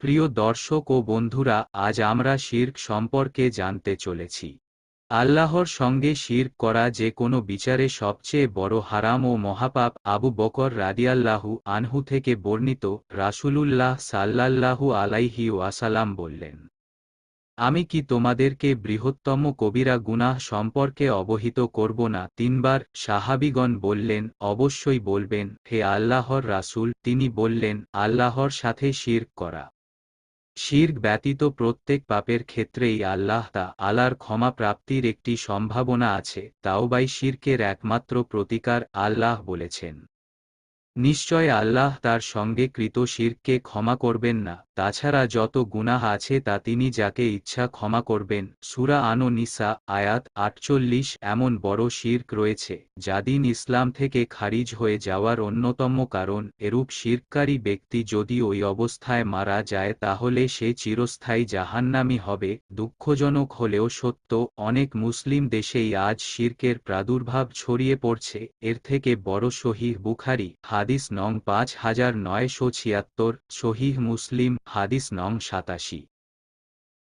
প্রিয় দর্শক ও বন্ধুরা, আজ আমরা শির্ক সম্পর্কে জানতে চলেছি। আল্লাহর সঙ্গে শির্ক করা যে কোনো বিচারে সবচেয়ে বড় হারাম ও মহাপাপ আবু বকর রাদিয়াল্লাহু আনহু থেকে বর্ণিত রাসূলুল্লাহ সাল্লাল্লাহু আলাইহি ওয়াসালাম বললেন, আমি কি তোমাদেরকে বৃহত্তম কবিরা গুনাহ সম্পর্কে অবহিত করব না? তিনবার সাহাবিগণ বললেন, অবশ্যই বলবেন, হে আল্লাহর রাসূল, তিনি বললেন, আল্লাহর সাথে শির্ক করা। শির্ক ব্যতীত প্রত্যেক পাপের ক্ষেত্রেই আল্লাহ তা আলার ক্ষমা প্রাপ্তির একটি সম্ভাবনা আছে, তাও বাই শির্কের একমাত্র প্রতিকার আল্লাহ বলেছেন। নিশ্চয় আল্লাহ তার সঙ্গে কৃত শিরকে ক্ষমা করবেন না। তাছাড়া যত গুনাহ আছে তা তিনি যাকে ইচ্ছা ক্ষমা করবেন। সুরা আনো নিসা আয়াত আটচল্লিশ, এমন বড় শির্ক রয়েছে, যা দিন ইসলাম থেকে খারিজ হয়ে যাওয়ার অন্যতম কারণ। এরূপ শিরকারী ব্যক্তি যদি ওই অবস্থায় মারা যায়, তাহলে সে চিরস্থায়ী জাহান্নামি হবে। দুঃখজনক হলেও সত্য, অনেক মুসলিম দেশেই আজ শির্কের প্রাদুর্ভাব ছড়িয়ে পড়ছে। এর থেকে বড় শহীদ বুখারি, হাদিস নং পাঁচ হাজার নয়শো ছিয়াত্তর, শহীহ মুসলিম হাদিস নং সাতাশি।